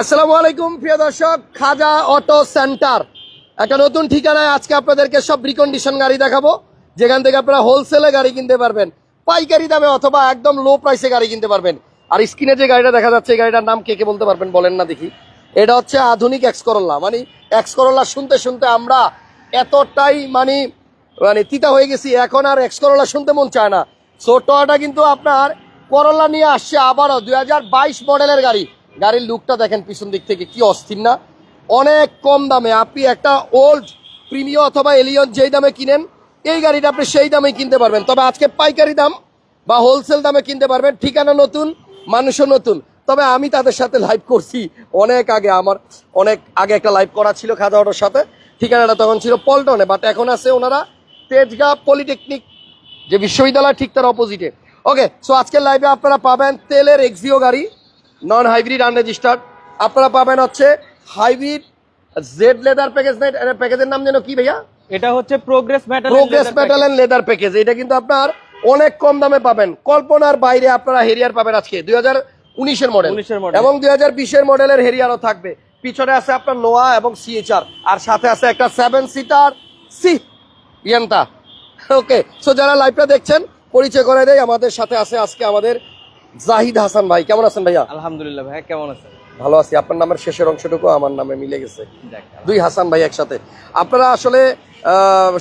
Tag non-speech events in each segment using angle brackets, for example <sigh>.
আসসালামু আলাইকুম, প্রিয় দর্শক। Khaja auto centre. একটা নতুন ঠিকানায় আজকে আপনাদেরকে সব রিকন্ডিশন গাড়ি দেখাবো। যেখান থেকে আপনারা হোলসেলে গাড়ি কিনতে পারবেন। পাইকারি দামে অথবা একদম লো প্রাইসে গাড়ি কিনতে পারবেন। আর স্ক্রিনে যে গাড়িটা দেখা যাচ্ছে, এই গাড়িটার নাম কে কে বলতে পারবেন বলেন না দেখি। এটা হচ্ছে আধুনিক এক্স করল্লা মানে এক্স করল্লা শুনতে শুনতে আমরা এতটাই মানে মানে তিতা হয়ে গেছি। এখন আর এক্স করল্লা শুনতে মন চায় না। সো টয়টা কিন্তু আপনার করল্লা নিয়ে আসছে আবারও। দুই হাজার বাইশ মডেলের গাড়ি। গাড়ির লুকটা দেখেন পিছন দিক থেকে কি অস্থির না। অনেক কম দামে আপনি একটা ওল্ড প্রিমিয় অথবা এলিয়ন যেই দামে কিনেন, এই গাড়িটা আপনি সেই দামে কিনতে পারবেন। তবে আজকে পাইকারি দাম বা হোলসেল দামে কিনতে পারবেন। ঠিকানা নতুন, মানুষও নতুন। তবে আমি তাদের সাথে লাইভ করছি। অনেক আগে আমার, অনেক আগে একটা লাইভ করা ছিল খাজা অটোর সাথে। ঠিকানাটা তখন ছিল পল্টনে বাট এখন আছে ওনারা তেজগাঁ পলিটেকনিক, যে বিশ্ববিদ্যালয় ঠিক তার অপোজিটে ওকে সো আজকের লাইভে আপনারা পাবেন তেলের এক্সিও গাড়ি। নন হাইব্রিড আনরেজিস্টার্ড আপনারা পাবেন হচ্ছে হাইব্রিড জেড লেদার প্যাকেজ প্যাকেজের নাম যেন কি ভাইয়া? এটা হচ্ছে progress metal progress metal and leather package এটা কিন্তু আপনার অনেক কম দামে পাবেন। কল্পনার বাইরে আপনারা হেরিয়ার পাবেন আজকে দুই হাজার উনিশের মডেল 19 এর model। এবং দুই হাজার বিশের মডেলের হেরিয়ারও থাকবে। পিছনে আছে আপনার নোয়া এবং সিএচআর আর সাথে আছে একটা seven seater Sienta okay so যারা লাইভটা দেখছেন পরিচয় করে দেয় আমাদের সাথে আছে আজকে আমাদের জাহিদ হাসান ভাই কেমন আছেন ভাইয়া? আলহামদুলিল্লাহ ভাই কেমন আছেন? ভালো আছি। আপনার নামের শেষের অংশটুকু আমার নামে মিলে গেছে। দুই হাসান ভাই একসাথে। আপনারা আসলে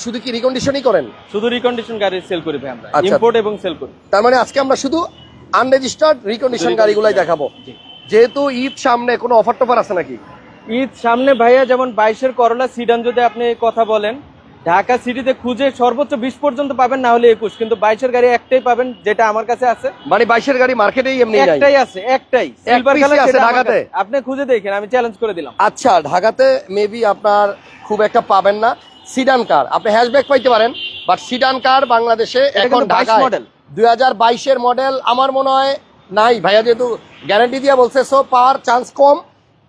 শুধু কি রিকন্ডিশনই করেন? শুধু রিকন্ডিশন গাড়ি সেল করি ভাই আমরা। আচ্ছা। ইম্পোর্ট এবং সেল করি। তার মানে আজকে আমরা শুধু আনরেজিস্টার্ড রিকন্ডিশন গাড়িগুলাই দেখাবো। যেহেতু ঈদ সামনে কোনো অফার টফার আছে নাকি? ঈদ সামনে ভাইয়া যেমন বাইশের করলা সিডান যদি আপনি কথা বলেন ঢাকা সিটিতে খুঁজে সর্বোচ্চ বিশ পর্যন্ত পাবেন না হলে একুশ। কিন্তু বাইশের গাড়ি একটাই পাবেন যেটা আমার কাছে আছে। মানে বাইশের গাড়ি মার্কেটেই এমনি একটাই আছে একটাই। সিলভার কালার আছে ঢাকাতে? আপনি খুঁজে দেখেন আমি চ্যালেঞ্জ করে দিলাম। আচ্ছা ঢাকাতে মেবি আপনার খুব একটা পাবেন না। সিডান কার আপনি হ্যাশব্যাক পাইতে পারেন বাট সিডান কার বাংলাদেশে এখন ঢাকা মডেল দুই হাজার বাইশের মডেল আমার মনে হয় নাই। ভাইয়া যেহেতু গ্যারান্টি দিয়ে বলছে সো পাওয়ার চান্স কম।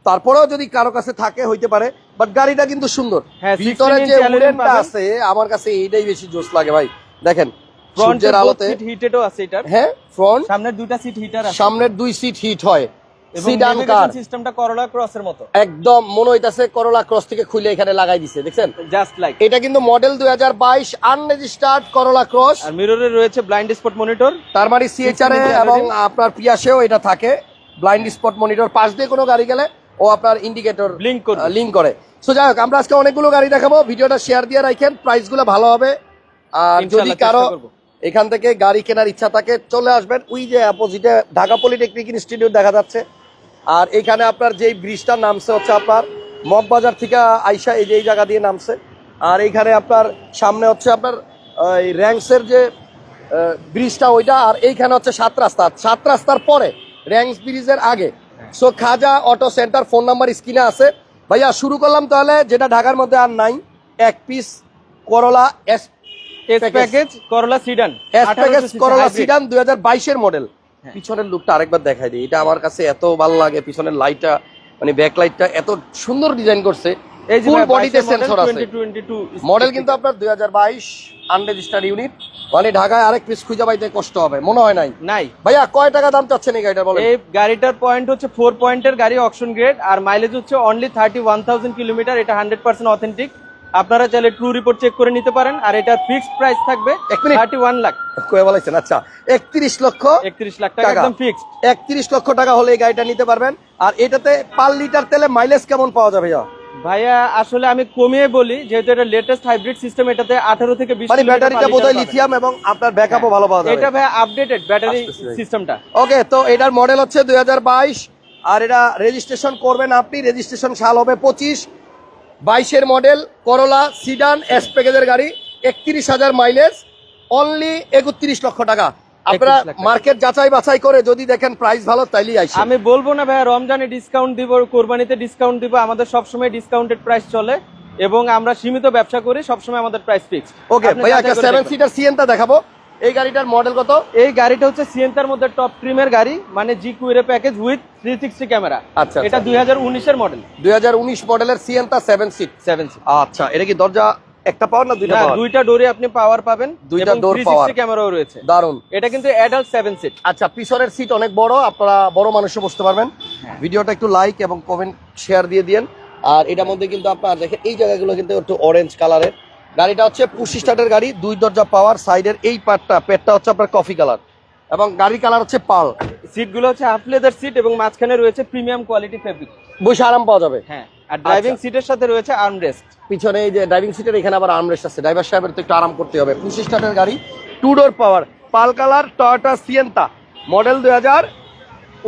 তারপরেও যদি কারও কাছে থাকে হইতে পারে বাট গাড়িটা কিন্তু সুন্দর। হ্যাঁ, ভিতরে যে উডেনটা আছে আমার কাছে এইটাই বেশি জোস লাগে ভাই। দেখেন ফ্রন্টের সূর্যের আলোতে সিট হিটেডও আছে এটার। হ্যাঁ ফ্রন্ট সামনের দুইটা সিট হিটার আছে। সামনের দুই সিট হিট হয়। সিডান কার সিস্টেমটা করলা ক্রসের মতো। একদম মনে হইতাছে করোলা ক্রস থেকে খুলে এখানে লাগাই দিছে দেখছেন? জাস্ট লাইক এটা কিন্তু মডেল দুই হাজার বাইশ আনরেজিস্টার্ড করোলা ক্রস আর মিররে রয়েছে ব্লাইন্ড স্পট মনিটর তার মানে সিএচআর এ এবং আপনার পিয়াসেও এটা থাকে। ব্লাইন্ড স্পট মনিটর পাশ দিয়ে কোনো গাড়ি গেলে ও আপনার ইন্ডিকেটর Blink করবে। লিঙ্ক করে। সো যাই হোক আমরা আজকে অনেকগুলো গাড়ি দেখাবো। ভিডিওটা শেয়ার দিয়ে রাখেন প্রাইসগুলো ভালো হবে। আর যদি কারও এখান থেকে গাড়ি কেনার ইচ্ছা থাকে চলে আসবেন। ওই যে অপোজিটে ঢাকা পলিটেকনিক ইনস্টিটিউট দেখা যাচ্ছে। আর এখানে আপনার যেই ব্রিজটা নামছে হচ্ছে আপনার মগবাজার থেকে আইসা এই যে এই জায়গা দিয়ে নামছে। আর এইখানে আপনার সামনে হচ্ছে আপনার এই র্যাঙ্কসের যে ব্রিজটা ওইটা আর এইখানে হচ্ছে সাত রাস্তা। সাত রাস্তার পরে র্যাঙ্কস ব্রিজের আগে। So Khaja auto centre phone number স্ক্রিনে আছে। ভাইয়া শুরু করলাম তাহলে যেটা ঢাকার মধ্যে আর নাই এক piece Corolla S S package Corolla sedan S package Corolla sedan দুই হাজার বাইশের মডেল পিছনের লুকটা আরেকবার দেখাই দিই। এটা আমার কাছে এত ভালো লাগে পিছনের লাইটটা মানে ব্যাক লাইটটা এত সুন্দর ডিজাইন করছে। এই যে ফুল বডিতে সেন্সর আছে। মডেল কিন্তু আপনার দুই হাজার বাইশ আনরেজিস্টার্ড ইউনিট মানে ঢাকায় আরেক পিস খুঁজে পাইতে কষ্ট হবে মনে হয় নাই? নাই। ভাইয়া কয় টাকা দাম চাচ্ছেন এই গাড়িটা বলেন? এই গাড়িটার পয়েন্ট হচ্ছে ফোর পয়েন্টের গাড়ি অকশন গ্রেড আর মাইলেজ হচ্ছে only thirty one thousand kilometre এটা হান্ড্রেড পার্সেন্ট অথেন্টিক আপনারা চাইলে ট্রু রিপোর্ট চেক করে নিতে পারেন আর এটার ফিক্সড প্রাইস থাকবে এক মিনিট। থার্টি ওয়ান লাখ কয়ে বলেছেন আচ্ছা। একত্রিশ লক্ষ একত্রিশ লাখ টাকা। একদম ফিক্সড একত্রিশ লক্ষ টাকা হলে এই গাড়িটা নিতে পারবেন। আর এটাতে পার লিটার তেলে মাইলেজ কেমন পাওয়া যাবে ভাইয়া? ভাইয়া আসলে আমি কমিয়ে বলি যেহেতু এটা লেটেস্ট হাইব্রিড সিস্টেম এটাতে আঠারো থেকে বিশ মানে ব্যাটারিটা বোধহয় লিথিয়াম এবং আপনার ব্যাকআপও ভালো পাওয়া। যাবে। এটা ভাইয়া আপডেটেড ব্যাটারি সিস্টেমটা ওকে তো এটার মডেল হচ্ছে দুই হাজার বাইশ আর এটা রেজিস্ট্রেশন করবেন আপনি রেজিস্ট্রেশন সাল হবে পঁচিশ। বাইশের মডেল করলা সিডান এস প্যাকেজের গাড়ি একত্রিশ হাজার মাইলেজ অনলি একত্রিশ লক্ষ টাকা। আপনারা 31 লাখ টাকা। মার্কেট যাচাই বাছাই করে যদি দেখেন প্রাইস ভালো তাইলেই আইসে। আমি বলব না ভাইয়া রমজানে ডিসকাউন্ট দিব কোরবানিতে ডিসকাউন্ট দিব আমাদের সবসময় ডিসকাউন্টেড প্রাইস চলে এবং আমরা সীমিত ব্যবসা করি সবসময় আমাদের প্রাইস ফিক্স ওকে ভাইয়া একটা সেভেন সিটার সিএনটা দেখাবো। এই গাড়িটার মডেল কত? এই গাড়িটা হচ্ছে সিএনটার মধ্যে টপ ট্রিমের গাড়ি মানে G Cuero package with three sixty camera আচ্ছা, এটা। দুই হাজার উনিশের মডেল দুই হাজার উনিশ মডেলের সিএনটা সেভেন সিট সেভেন আচ্ছা এটা কি দরজা একটা পাওয়ার না দুইটা পাওয়ার দুইটা ডোরে আপনি পাওয়ার পাবেন দুইটা ডোর পাওয়ার 360 ক্যামেরাও রয়েছে। দারুণ এটা কিন্তু অ্যাডাল্ট সেভেন সিট আচ্ছা পিছনের সিট অনেক বড় আপনারা বড় মানুষও বসতে পারবেন। হ্যাঁ। ভিডিওটা একটু লাইক এবং কমেন্ট শেয়ার দিয়ে দিয়েন। আর এটার মধ্যে কিন্তু আপনারা দেখেন এই জায়গাগুলো কিন্তু একটু অরেঞ্জ কালারের গাড়িটা হচ্ছে পুশি স্টার্টের গাড়ি দুই দরজা পাওয়ার সাইডের এই পার্টটা পেটটা হচ্ছে আপনার কফি কালার এবং গাড়ির কালার হচ্ছে পাল। সিটগুলো হচ্ছে হাফ লেদার সিট এবং মাঝখানে রয়েছে প্রিমিয়াম কোয়ালিটি ফেব্রিক। বসে আরাম পাওয়া যাবে। হ্যাঁ আর ড্রাইভিং আচ্ছা। সিটের সাথে রয়েছে আর্মরেস্ট পিছনে এই যে ড্রাইভিং সিটের এখানে আবার আর্মরেস্ট আছে। ড্রাইভার সাহেবের তো একটু আরাম করতে হবে। পুশি স্টার্টের গাড়ি two door power pearl colour Toyota Sienta model দুই হাজার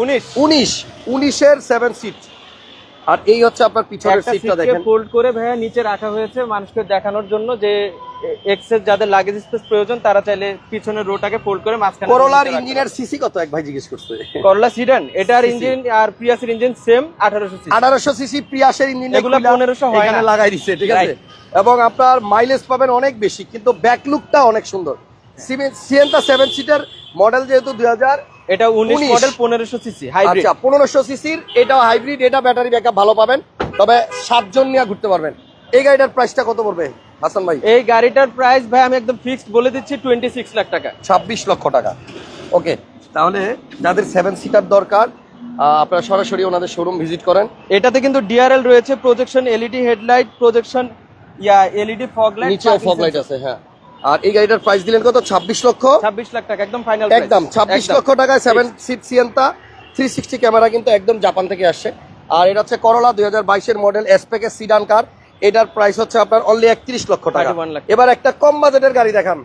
উনিশ। উনিশ। উনিশের সেভেন সিট আর এই হচ্ছে আপনার পিছনের সিটটা দেখেন। ফোল্ড করে ভাইয়া নিচে রাখা হয়েছে মানুষকে দেখানোর জন্য যে এক্সেস যাদের লাগেজ স্পেস প্রয়োজন তারা চাইলে পিছনের রোটাকে ফোল্ড করে মাঝখানে করোলার ইঞ্জিনের সিসি কত এক ভাই জিজ্ঞেস করছে। করলা সিডান এটার ইঞ্জিন আর প্রিয়াসের ইঞ্জিন সেম আঠারোশো সিসি আঠারোশো সিসি প্রিয়াসের ইঞ্জিন এগুলো 1500 হয় না। লাগাই দিচ্ছে ঠিক আছে? এবং আপনার মাইলেজ পাবেন অনেক বেশি কিন্তু ব্যাক লুকটা অনেক সুন্দর। সিএনটা সেভেন সিটার মডেল যেহেতু দুই হাজার এটা উনিশ 19 মডেল পনেরোশো সিসি হাইব্রিড আচ্ছা পনেরোশো সিসির এটাও হাইব্রিড এটা ব্যাটারি ব্যাকআপ ভালো পাবেন তবে সাতজন নিয়ে ঘুরতে পারবেন। এই গাড়িটার প্রাইসটা কত পড়বে? হাসান ভাই। এই গাড়িটার প্রাইস ভাই আমি একদম ফিক্সড বলে দিচ্ছি টোয়েন্টি সিক্স লাখ টাকা। ছাব্বিশ লক্ষ টাকা। ওকে তাহলে যাদের সেভেন সিটার দরকার আপনারা সরাসরি ওনাদের শোরুম ভিজিট করেন। এটাতে কিন্তু ডিআরএল রয়েছে projection LED headlight projection yeah LED fog light নিচেও ফগ লাইট আছে হ্যাঁ। আর এই গাড়িটার প্রাইস দিলেন কত? ছাব্বিশ লক্ষ? ছাব্বিশ লাখ টাকা একদম ফাইনাল একদম ছাব্বিশ লক্ষ টাকায় seven seat Sienta three sixty camera কিন্তু একদম জাপান থেকে আসছে। আর এটা হচ্ছে করলা দুই হাজার বাইশের মডেল এসপেকের সিডান কার এটার প্রাইস হচ্ছে আপনার অনলি একত্রিশ লক্ষ টাকা। এবার একটা কম বাজেটের গাড়ি দেখান।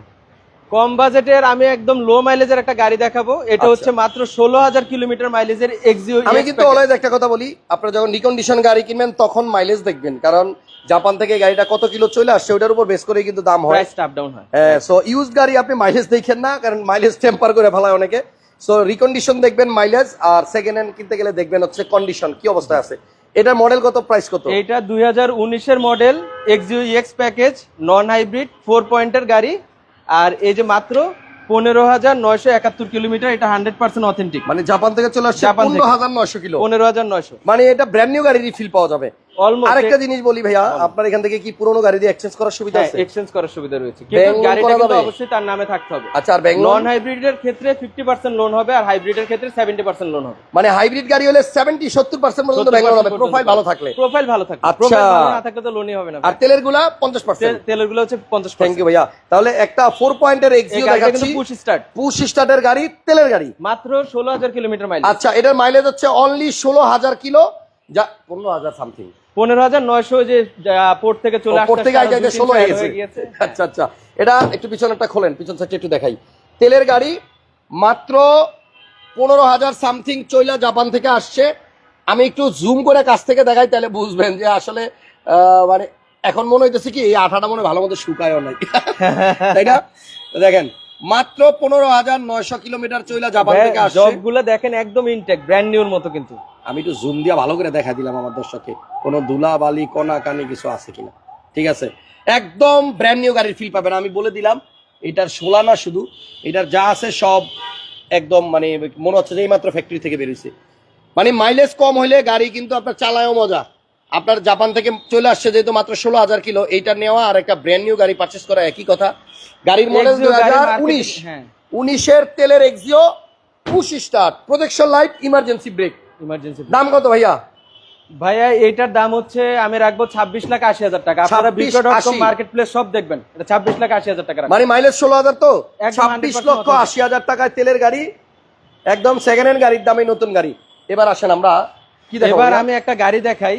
কম বাজেটের আমি একদম লো মাইলেজের একটা গাড়ি দেখাবো। এটা আচ্ছা। হচ্ছে মাত্র ষোলো হাজার কিলোমিটার মাইলেজের এক্সিও আমি কিন্তু অলওয়েজ একটা কথা বলি আপনারা যখন রিকন্ডিশন গাড়ি কিনবেন তখন মাইলেজ দেখবেন। কারণ জাপান থেকে গাড়িটা কত কিলো চলে আসছে ওটার উপর বেস করে কিন্তু দাম হয়। আপ ডাউন হয়। হ্যাঁ সো ইউজ গাড়ি আপনি মাইলেজ দেখেন না কারণ মাইলেজ টেম্পার করে ফেলায় অনেকে। সো রিকন্ডিশন দেখবেন মাইলেজ আর সেকেন্ড হ্যান্ড কিনতে গেলে দেখবেন হচ্ছে কন্ডিশন কি অবস্থায় আছে। এটার মডেল কত প্রাইস কত? এটা দুই এর উনিশের model X package non hybrid four পয়েন্টের গাড়ি আর এই যে মাত্র পনেরো হাজার নয়শো একাত্তর কিলোমিটার এটা হান্ড্রেড পার্সেন্ট অথেন্টিক মানে জাপান থেকে চলে আসছে। পনেরো হাজার নয়শো কিলো। পনেরো হাজার নয়শো। মানে এটা ব্র্যান্ড নিউ গাড়ি রিফিল পাওয়া যাবে। আরেকটা জিনিস বলি ভাইয়া আপনার এখান থেকে কি পুরোনো গাড়ি দিয়ে এক্সচেঞ্জ করার সুবিধা আছে? এক্সচেঞ্জ করার সুবিধা রয়েছে। কিন্তু গাড়িটা কিন্তু অবশ্যই তার নামে থাকতে হবে। আচ্ছা আর ব্যাঙ্গলোর নন হাইব্রিডের ক্ষেত্রে ফিফটি পার্সেন্ট লোন হবে আর হাইব্রিডের ক্ষেত্রে সেভেন্টি পার্সেন্ট লোন হবে। মানে হাইব্রিড গাড়ি হলে সেভেন্টি সত্তর পার্সেন্ট পর্যন্ত ব্যাঙ্গলোর হবে। প্রোফাইল ভালো থাকলে। প্রোফাইল ভালো থাকবে। আচ্ছা। প্রোফাইল ভালো না থাকলে তো লোনই হবে না আর তেলেরগুলা পঞ্চাশ পার্সেন্ট তেলেরগুলো হচ্ছে পঞ্চাশ থ্যাংক ইউ ভাইয়া। তাহলে একটা ফোর পয়েন্টের এই এক্সিও দেখাচ্ছি। পুশ স্টার্ট পুশ স্টার্টের গাড়ি তেলের গাড়ি। মাত্র ষোলো হাজার কিলোমিটার মাইল আচ্ছা এটার মাইলেজ হচ্ছে অনলি ষোলো হাজার কিলো যা পনেরো হাজার সামথিং পনেরো হাজার নয়শো যে পোর্ট থেকে চলে ওপর থেকে আইতে ষোলো হয়ে গেছে আচ্ছা আচ্ছা। এটা একটু পিছনেরটা খোলেন পিছন সাইডটা একটু দেখাই। তেলের গাড়ি মাত্র পনেরো হাজার সামথিং চইলা জাপান থেকে আসছে। আমি একটু জুম করে কাছ থেকে দেখাই তাহলে বুঝবেন যে আসলে মানে এখন মনে হইতেছে কি এই আঠাটা মনে হয় ভালো মতো শুকায়ও নাই। <laughs> তাই না? দেখেন মাত্র পনেরো হাজার নয়শো কিলোমিটার চইলা জাপান থেকে আসছে। দেখেন একদম ইনটেক ব্র্যান্ড নিউর মতো কিন্তু। আমি একটু জুম দিয়ে ভালো করে দেখা দিলাম আমার দর্শককে। কোনো ধুলা বালি কণা কানি কিছু আছে কিনা? ঠিক আছে? একদম ব্র্যান্ড নিউ গাড়ির ফিল পাবেন। আমি বলে দিলাম এটার শোলা না শুধু এটার যা আছে সব একদম মানে মনে হচ্ছে যে এই মাত্র ফ্যাক্টরি থেকে বেরিয়েছে। মানে মাইলেজ কম হইলে গাড়ি কিন্তু আপনার চালায়ও মজা। আপনার জাপান থেকে চলে আসছে যেহেতু মাত্র ষোলো হাজার কিলো এইটা নেওয়া আর একটা ব্র্যান্ড নিউ গাড়ি পারচেস করা একই কথা। গাড়ির মডেল দু হাজার উনিশ। হ্যাঁ। উনিশের তেলের Axio push start protection light emergency brake emergency দাম কত ভাইয়া? ভাইয়া এইটার দাম হচ্ছে আমি রাখব ছাব্বিশ লাখ আশি হাজার টাকা। আপনারা 26, বিক্রয় মার্কেট প্লেস সব দেখবেন। এটা ছাব্বিশ লাখ আশি হাজার টাকা মানে মাইলেজ ষোলো হাজার তো? ছাব্বিশ লক্ষ আশি হাজার টাকায় তেলের গাড়ি একদম সেকেন্ড হ্যান্ড গাড়ির দামে নতুন গাড়ি। এবার আসেন আমরা কি দেখো এবার আমি একটা গাড়ি দেখাই।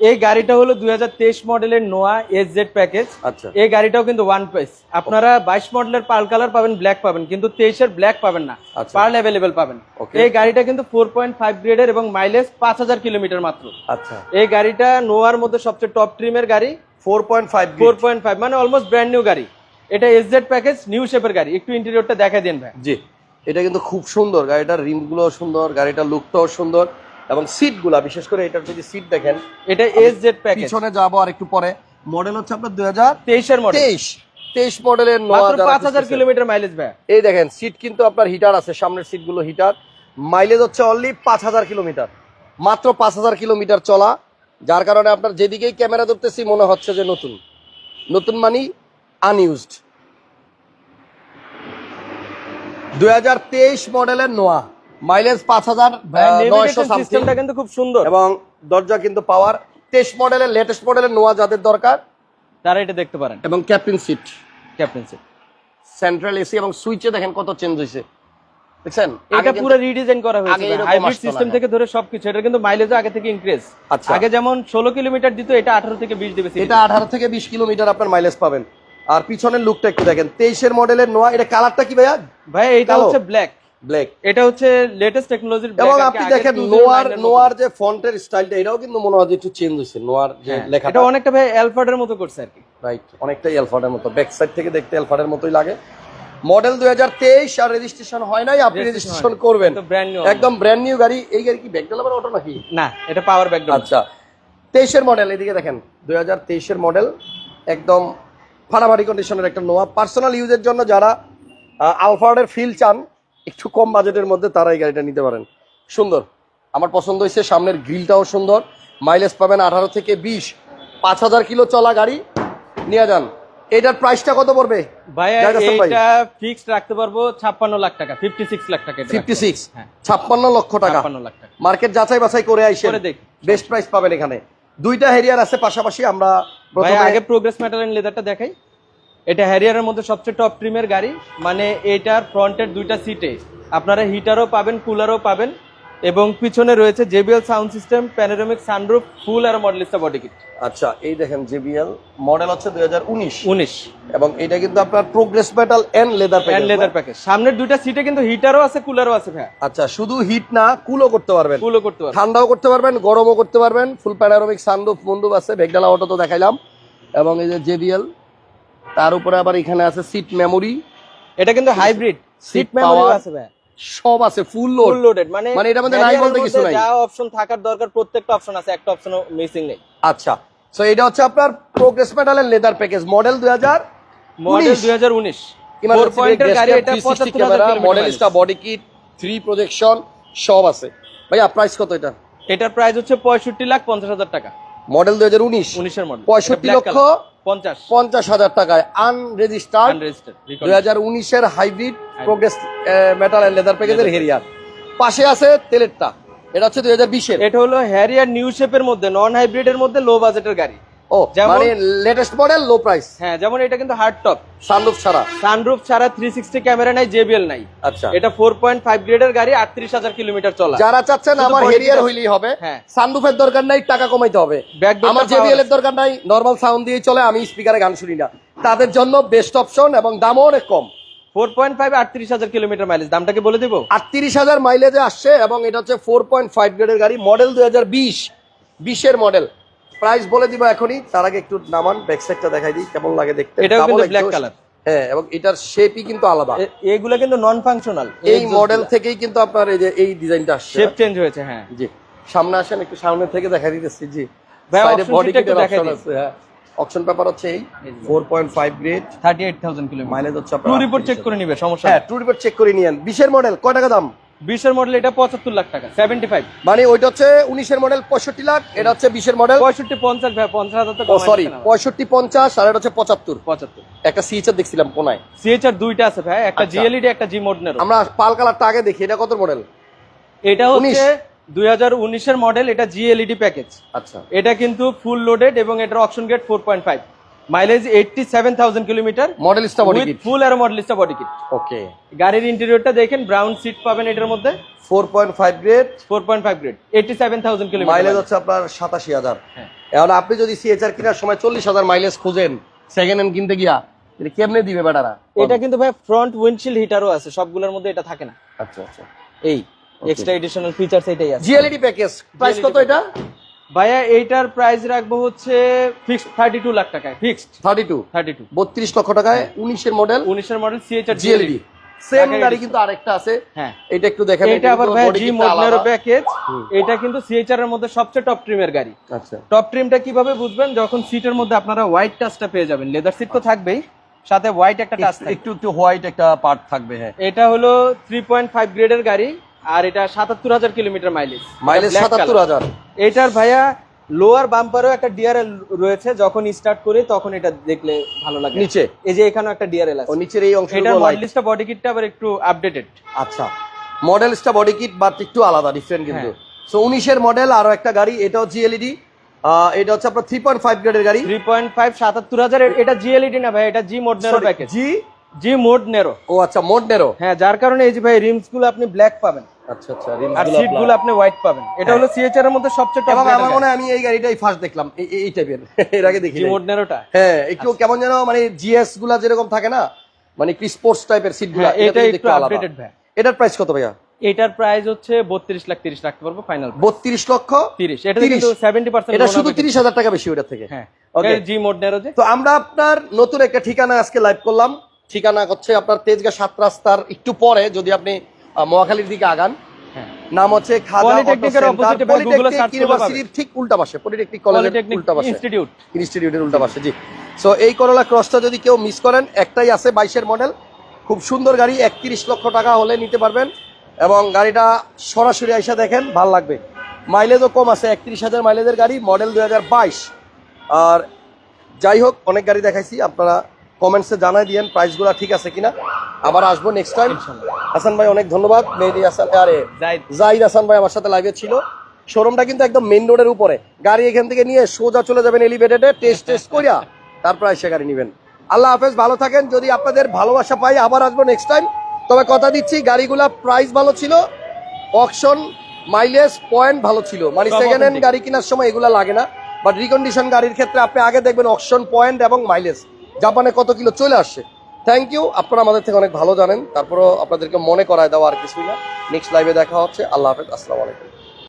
এই গাড়িটা হলো দুই হাজার তেইশ মডেলের নোয়া এস জেড প্যাকেজ। আচ্ছা। এই গাড়িটাও কিন্তু ওয়ান পিস আপনারা বাইশ মডেলের পাল কালার পাবেন ব্ল্যাক পাবেন কিন্তু তেইশের ব্ল্যাক পাবেন না। আচ্ছা। পার্ল অ্যাভেলেবেল পাবেন. এই গাড়িটা কিন্তু ফোর পয়েন্ট ফাইভ গ্রেডের এবং মাইলেজ পাঁচ হাজার কিলোমিটার মাত্র। আচ্ছা। এই গাড়িটা নোয়ার মধ্যে সবচেয়ে টপ ট্রিমের গাড়ি। Four point five four point five মানে অলমোস্ট ব্র্যান্ড নিউ গাড়ি। এটা এস জেড প্যাকেজ নিউ শেপের গাড়ি। একটু ইন্টেরিয়রটা দেখা দেন ভাই। জি। এটা কিন্তু খুব সুন্দর। গাড়িটার রিমগুলো সুন্দর গাড়িটার লুকটাও সুন্দর। এবং সিটগুলা বিশেষ করে এটার যদি সিট দেখেন এটা এস জেড প্যাকেজ পিছনে যাব আর একটু পরে। মডেল হচ্ছে আপনার দুই হাজার তেইশের মডেল তেইশ তেইশ মডেলের পাঁচ হাজার কিলোমিটার মাইলেজ ভাই। এই দেখেন সিট কিন্তু আপনার হিটার আছে সামনের সিটগুলো হিটার মাইলেজ হচ্ছে অনলি পাঁচ হাজার কিলোমিটার। মাত্র পাঁচ হাজার কিলোমিটার চলা। যার কারণে আপনার যেদিকেই ক্যামেরা ধরতেছি মনে হচ্ছে যে নতুন। নতুন মানি আনইউজড দুই হাজার তেইশ মডেলের নোয়া মাইলেজ পাঁচ হাজার সিস্টেমটা কিন্তু খুব সুন্দর। এবং দরজা কিন্তু পাওয়ার। তেইশ মডেলের লেটেস্ট মডেলের নোয়া যাদের দরকার। তারা এটা দেখতে পারেন। এবং captain seat captaincy central AC এবং সুইচে দেখেন কত চেঞ্জ হয়েছে। দেখছেন? এটা পুরো রিডিজাইন করা হয়েছে হাইব্রিড সিস্টেম। থেকে ধরে সবকিছু। এটা কিন্তু মাইলেজ আগে থেকে ইনক্রিজ আচ্ছা। আগে যেমন ষোলো কিলোমিটার দিত এটা আঠারো থেকে বিশ দিবে এটা আঠারো থেকে বিশ কিলোমিটার আপনার মাইলেজ পাবেন। আর পিছনের লুকটা একটু দেখেন। তেইশের মডেলের নোয়া এটা কালারটা কি ভাইয়া? ভাই এটা হচ্ছে ব্ল্যাক ব্ল্যাক এটা হচ্ছে লেটেস্ট টেকনোলজির এবং আপনি দেখেন নোয়ার নোয়ার যে ফন্টের স্টাইলটা এটাও কিন্তু মনে হয় একটু চেঞ্জ হয়েছে নোয়ার যে হ্যাঁ, এটা অনেকটা ভাই অ্যালফার্ডের মতো করছে আর কি। রাইট অনেকটাই এলফার্ডের মতো। ব্যাক সাইড থেকে দেখতে এলফার্ডের মতোই লাগে। মডেল দুই হাজার তেইশ আর রেজিস্ট্রেশন হয় নাই আপনি রেজিস্ট্রেশন করবেন। একদম ব্র্যান্ড নিউ গাড়ি। এই গাড়ি কি ব্যাক ডেলাবার অটো নাকি? না এটা পাওয়ার ব্যাকড্রপ আচ্ছা তেইশের মডেল এদিকে দেখেন দুই হাজার তেইশের মডেল একদম ফাটাফাটি কন্ডিশনের একটা নোয়া পার্সোনাল ইউজের জন্য যারা আলফার্ডের ফিল চান একটু কম বাজেটের মধ্যে তারা এই গাড়িটা নিতে পারেন। সুন্দর। আমার পছন্দ হয়েছে সামনের গ্রিলটাও সুন্দর। মাইলেজ পাবেন আঠারো থেকে বিশ। পাঁচ হাজার কিলো চলা গাড়ি। নিয়ে যান। এটার প্রাইসটা কত পড়বে? ভাইয়া। এটা ফিক্সড রাখতে পারব ছাপ্পান্ন লাখ টাকা ফিফটি সিক্স লাখ টাকা এটা ফিফটি রাখতে সিক্স পারব। হ্যাঁ। ছাপ্পান্ন লক্ষ টাকা। ছাপ্পান্ন লাখ টাকা। মার্কেট যাচাই বাছাই করে আইসেন। করে দেখি। বেস্ট প্রাইস পাবেন এখানে। দুইটা হেরিয়ার আছে পাশাপাশি আমরা প্রথমে আগে প্রোগ্রেস মেটাল এন্ড লেদারটা দেখাই। এটা হ্যারিয়ারের মধ্যে সবচেয়ে টপ ট্রিমের গাড়ি। মানে এটার ফ্রন্টের দুইটা সিটে আপনারা হিটারও পাবেন কুলারও পাবেন। এবং পিছনে রয়েছে JBL sound system panoramic sunroof full আর মডেলিস্টা বডি কিট আচ্ছা এই দেখেন জেবিএল মডেল হচ্ছে দুই হাজার উনিশ। উনিশ। এবং এটা কিন্তু আপনার progress metal and leather and leather package সামনের দুইটা সিটে কিন্তু হিটারও আছে কুলারও আছে ভাই আচ্ছা শুধু হিট না কুলও করতে পারবেন। কুলও করতে পারবেন। ঠান্ডাও করতে পারবেন গরমও করতে পারবেন। ফুল প্যানারোমিক সানরুফ মন্ডুপ আছে ভেগডালা অটো তো দেখাইলাম। এবং এই যে জেবিএল তার উপরে আবার এখানে আছে সিট মেমোরি এটা কিন্তু হাইব্রিড সিট মেমোরি আছে ভাই। সব আছে ফুল লোড ফুল লোডেড মানে মানে এটার মধ্যে নাই বলতে কিছু নাই। যা অপশন থাকার দরকার প্রত্যেকটা অপশন আছে একটা অপশনও মিসিং নেই। আচ্ছা সো এটা হচ্ছে আপনার প্রোগ্রেস মেটালের লেদার প্যাকেজ মডেল দুই হাজার মডেল দুই হাজার উনিশ। ফোর পয়েন্টের গাড়ি এটা camera Modellista body kit three projection সব আছে। ভাইয়া প্রাইস কত এটা? এটার প্রাইস হচ্ছে পঁয়ষট্টি লাখ পঞ্চাশ হাজার টাকা। মডেল দুই হাজার উনিশ। উনিশের মডেল পঁয়ষট্টি লক্ষ পঞ্চাশ। পঞ্চাশ হাজার টাকায় আনরেজিস্টার্ড আনরেজিস্টার্ড দুই হাজার উনিশের hybrid progress metal and leather প্যাকেজের হেরিয়ার। পাশে আছে তেলেরটা। এটা হচ্ছে দুই হাজার বিশের। এটা হলো হ্যারিয়ার নিউ শেপের মধ্যে নন হাইব্রিডের মধ্যে লো বাজেটের গাড়ি। ও যেমন- মানে লেটেস্ট মডেল লো প্রাইস হ্যাঁ যেমন এটা কিন্তু হার্ড টপ সানরুফ ছাড়া। সানরুফ ছাড়া থ্রি সিক্সটি ক্যামেরা নাই জেবিএল নাই। আচ্ছা। এটা ফোর পয়েন্ট ফাইভ গ্রেডের গাড়ি আটত্রিশ হাজার কিলোমিটার চলা। যারা চাচ্ছেন আমার হেরিয়ার হইলেই হবে। হ্যাঁ। সানরুফের দরকার নাই টাকা কমাইতে হবে। আমার জেবিএল এর দরকার নাই নর্মাল সাউন্ড দিয়ে চলে আমি স্পিকারে গান শুনি না। তাদের জন্য বেস্ট অপশন এবং দামও অনেক কম। ফোর পয়েন্ট ফাইভ আটত্রিশ হাজার কিলোমিটার মাইলেজ দামটাকে বলে দিব? আটত্রিশ হাজার মাইলেজে আসছে এবং এটা হচ্ছে ফোর পয়েন্ট ফাইভ গ্রেডের গাড়ি মডেল দুই হাজার বিশ। বিশের মডেল প্রাইস বলে দিব এখনই তার আগে একটু নামান ব্যাক সাইডটা দেখাই দিই কেমন লাগে দেখতে। এটাও কিন্তু exhaust। color। হ্যাঁ এবং এটার শেপই কিন্তু আলাদা। এ- এগুলা কিন্তু নন ফাংশনাল এই মডেল থেকেই কিন্তু আপনার এই যে এই ডিজাইনটা আসছে। শেপ চেঞ্জ হয়েছে হ্যাঁ। জি। সামনে আসেন একটু সামনে থেকে দেখা দিতেছি জি। সাইডে বডি টা কিটের অপশন আছে হ্যাঁ। অপশন পেপার হচ্ছে এই এই যে। 4.5 grade thirty eight thousand kilometre mileage হচ্ছে ট্রু রিপোর্ট চেক করে নিবে সমস্যা হ্যাঁ ট্রু রিপোর্ট চেক করে নিয়েন। 20 এর মডেল কয় টাকা দাম? বিশের মডেল এটা পঁচাত্তর লাখ টাকা সেভেন্টি ফাইভ মানে ওইটা হচ্ছে 19 এর মডেল 65 লাখ এটা হচ্ছে 20 এর মডেল পঁয়ষট্টি পঞ্চাশ পঞ্চাশ হাজার সরি 65 50 আর এটা হচ্ছে 75 পঁচাত্তর। একটা সিএচআর দেখছিলাম কোনায়। সিএচআর দুইটা আছে ভাই একটা আচ্ছা। জিএলইডি একটা জি মোডনেরো আমরা পাল কালারটা আগে দেখি এটা কত মডেল এটা হচ্ছে দুই হাজার উনিশের মডেল এটা জিএলইডি প্যাকেজ আচ্ছা। এটা কিন্তু ফুল লোডেড এবং এটার option get four point five mileage eighty seven thousand kilometre Modellista body kit full আর মডেলিস্টা বডি কিট ওকে গাড়ির ইন্টেরিয়রটা দেখেন ব্রাউন সিট পাবেন এটার মধ্যে। 4.5 grade four point five grade eighty seven thousand mileage kilometre হচ্ছে আপনার 87000 হ্যাঁ। এখন আপনি যদি সিএচআর কেনার সময় 40000 মাইলেজ খুঁজেন সেকেন্ড হ্যান্ড কিনতে গিয়া এটা কেমনে দিবে বেটারা? এটা কিন্তু ভাই ফ্রন্ট উইন্ডশিল্ড হিটারও আছে সবগুলোর মধ্যে এটা থাকে না। আচ্ছা আচ্ছা। এই এক্সট্রা এডিশনাল ফিচারস এটাই আছে। জিএলইডি প্যাকেজ প্রাইস কত এটা? ভাইয়া এইটার প্রাইস রাখব হচ্ছে ফিক্সড থার্টি টু লাখ টাকায়। ফিক্সড 32 থার্টি টু 32 লক্ষ টাকায় 19 এর মডেল উনিশের মডেল সিএচআর জিএলইডি সেম গাড়ি। কিন্তু আরেকটা আছে। হ্যাঁ। এটা একটু দেখেন এটা আবার কিন্তু ভাই জি মডেলের প্যাকেজ এটা কিন্তু সিএচআর এর মধ্যে সবচেয়ে টপ ট্রিমের গাড়ি। আচ্ছা। টপ ট্রিমটা কীভাবে বুঝবেন? যখন সিটের মধ্যে আপনারা হোয়াইট টাচটা পেয়ে যাবেন। লেদার সিট তো থাকবেই সাথে হোয়াইট একটা টাচ একটু একটু হোয়াইট একটা পার্ট থাকবে হ্যাঁ। এটা হলো থ্রি পয়েন্ট ফাইভ গ্রেডের গাড়ি। আর এটা সাতাত্তর হাজার কিলোমিটার মাইলেজ মাইলেজ 77000 এটার ভাইয়া লোয়ার বাম্পারও একটা ডিআরএল রয়েছে যখন স্টার্ট করি তখন এটা দেখলে ভালো লাগে। নিচে? এই যে এখানেও একটা ডিআরএল ও আছে নিচের এই অংশটা এটার মডেলিস্টটা বডি কিটটা আবার একটু আপডেটেড আচ্ছা। মডেলসটা বডি কিট বাট একটু আলাদা ডিফারেন্ট কিন্তু। হ্যাঁ। সো উনিশের মডেল আরও একটা গাড়ি এটা এটাও জিএলইডি এটা হচ্ছে আপনার থ্রি পয়েন্ট ফাইভ গ্রেডের গাড়ি। থ্রি পয়েন্ট ফাইভ সাতাত্তর হাজার এটা জিএলইডি না ভাই এটা G mode nero package G G mode nero ও আচ্ছা মোড নেরো হ্যাঁ যার কারণে এই যে ভাই রিমসগুলো আপনি ব্ল্যাক পাবেন। আচ্ছা আচ্ছা আর সিটগুলো আপনি হোয়াইট পাবেন। এটা হলো সিএচআর এর মধ্যে সবচেয়ে টপ আমার মনে হয় আমি এই গাড়িটাই ফার্স্ট দেখলাম এই- এই টাইপের <laughs> এর আগে দেখি নেরোটা হ্যাঁ একটু কেমন যেন মানে জিএসগুলা যেরকম থাকে না মানে কি স্পোর্টস টাইপের সিট হ্যাঁ, এটা একটু আপডেটেড ভাই। এটার প্রাইস কত ভাইয়া? এটার প্রাইস হচ্ছে বত্রিশ লাখ তিরিশ রাখতে পারব ফাইনাল বত্রিশ লক্ষ তিরিশ। এটা কিন্তু সেভেন্টি পার্সেন্ট এটা শুধু তিরিশ হাজার টাকা বেশি থেকে। হ্যাঁ. জি মোড নেরোজে তো আমরা আপনার নতুন একটা ঠিকানা আজকে লাইভ করলাম। ঠিকানা হচ্ছে আপনার তেজগাঁ সাত রাস্তার একটু পরে যদি আপনি মহাখালীর দিকে আগান। হ্যাঁ। নাম হচ্ছে ঠিক উল্টা পাশে পলিটেকনিক কলেজের উল্টা পাশে। ইনস্টিটিউট ইনস্টিটিউটের উল্টা পাশে জি। সো এই করলা ক্রসটা যদি কেউ মিস করেন একটাই আছে বাইশের মডেল খুব সুন্দর গাড়ি একত্রিশ লক্ষ টাকা হলে নিতে পারবেন। এবং গাড়িটা সরাসরি আইসা দেখেন ভালো লাগবে। মাইলেজও কম আছে একত্রিশ হাজার মাইলেজের গাড়ি মডেল দু হাজার বাইশ। আর যাই হোক অনেক গাড়ি দেখাইছি আপনারা কমেন্টসে জানাই দিয়েন প্রাইসগুলো ঠিক আছে কিনা। আবার আসব নেক্সট টাইম হাসান ভাই অনেক ধন্যবাদ। মেহেদি হাসান আরে জাহিদ। হাসান ভাই আমার সাথে লাইভে ছিল। শোরুমটা কিন্তু একদম মেইন রোডের উপরে। গাড়ি এখান থেকে নিয়ে সোজা চলে যাবেন এলিভেটেডে টেস্ট টেস্ট করিয়া তারপর এসে গাড়ি নেবেন। আল্লাহ হাফেজ ভালো থাকেন। যদি আপনাদের ভালোবাসা পাই আবার আসব নেক্সট টাইম তবে কথা দিচ্ছি গাড়িগুলা প্রাইস ভালো ছিল। অকশন মাইলেজ পয়েন্ট ভালো ছিল। মানে সেকেন্ড হ্যান্ড গাড়ি কেনার সময় এগুলা লাগে না। বাট রিকন্ডিশন গাড়ির ক্ষেত্রে আপনি আগে দেখবেন অকশন পয়েন্ট এবং মাইলেজ জাপানে কত কিলো চলে আসছে? থ্যাংক ইউ আপনারা আমাদের থেকে অনেক ভালো জানেন। তারপরও আপনাদেরকে মনে করায় দেওয়া আর কিছুই না। নেক্সট লাইভে দেখা হচ্ছে। আল্লাহ হাফেজ। আসসালামু আলাইকুম।